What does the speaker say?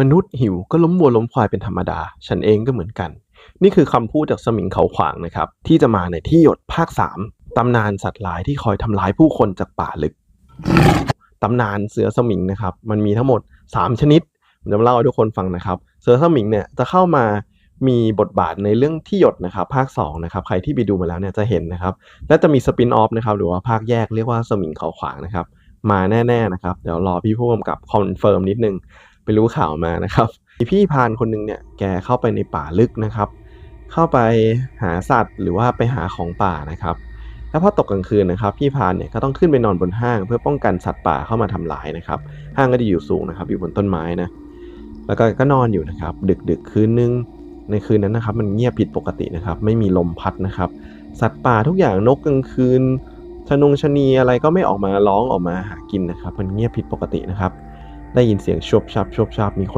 มนุษย์หิวก็ล้มวัวล้มควายเป็นธรรมดา ฉันเองก็เหมือนกัน นี่คือคำพูดจากสมิงเขาขวางนะครับ ที่จะมาในที่หยดภาค 3ตำนานสัตว์ร้ายที่คอยทำร้ายผู้คนจากป่าลึกตำนานเสือสมิงนะครับ มันมีทั้งหมด 3 ชนิดผมจะมาเล่าให้ทุกคนฟังนะครับ เสือสมิงเนี่ยจะเข้ามามีบทบาทในเรื่องที่หยดนะครับ ภาค2นะครับใครที่ไปดูมาแล้วเนี่ยจะเห็นนะครับ และจะมีสปินออฟนะครับหรือว่าภาคแยกเรียกว่าสมิงเขาขวางนะครับ มาแน่ ๆนะครับ เดี๋ยวรอพี่ผู้กำกับคอนเฟิร์มนิดนึง ไปรู้ข่าวมานะครับมีพี่พานคนหนึ่งเนี่ยแกเข้าไปในป่าลึกนะครับ เข้าไปหาสัตว์หรือว่าไปหาของป่านะครับ แล้วพอตกกลางคืนนะครับ พี่พานเนี่ยก็ต้องขึ้นไปนอนบนห้าง เพื่อป้องกันสัตว์ป่าเข้ามาทำร้ายนะครับ ห้างก็จะอยู่สูงนะครับ อยู่บนต้นไม้นะแล้วก็ก็นอนอยู่นะครับ ดึกดึกคืนนึงในคืนนั้นนะครับ มันเงียบผิดปกตินะครับ ไม่มีลมพัดนะครับ สัตว์ป่าทุกอย่างนกกลางคืนชนงชนีอะไรก็ไม่ออกมาร้องออกมาหากินนะครับ มันเงียบผิดปกตินะครับ ได้ยินเสียงชบชับชบชับมีคน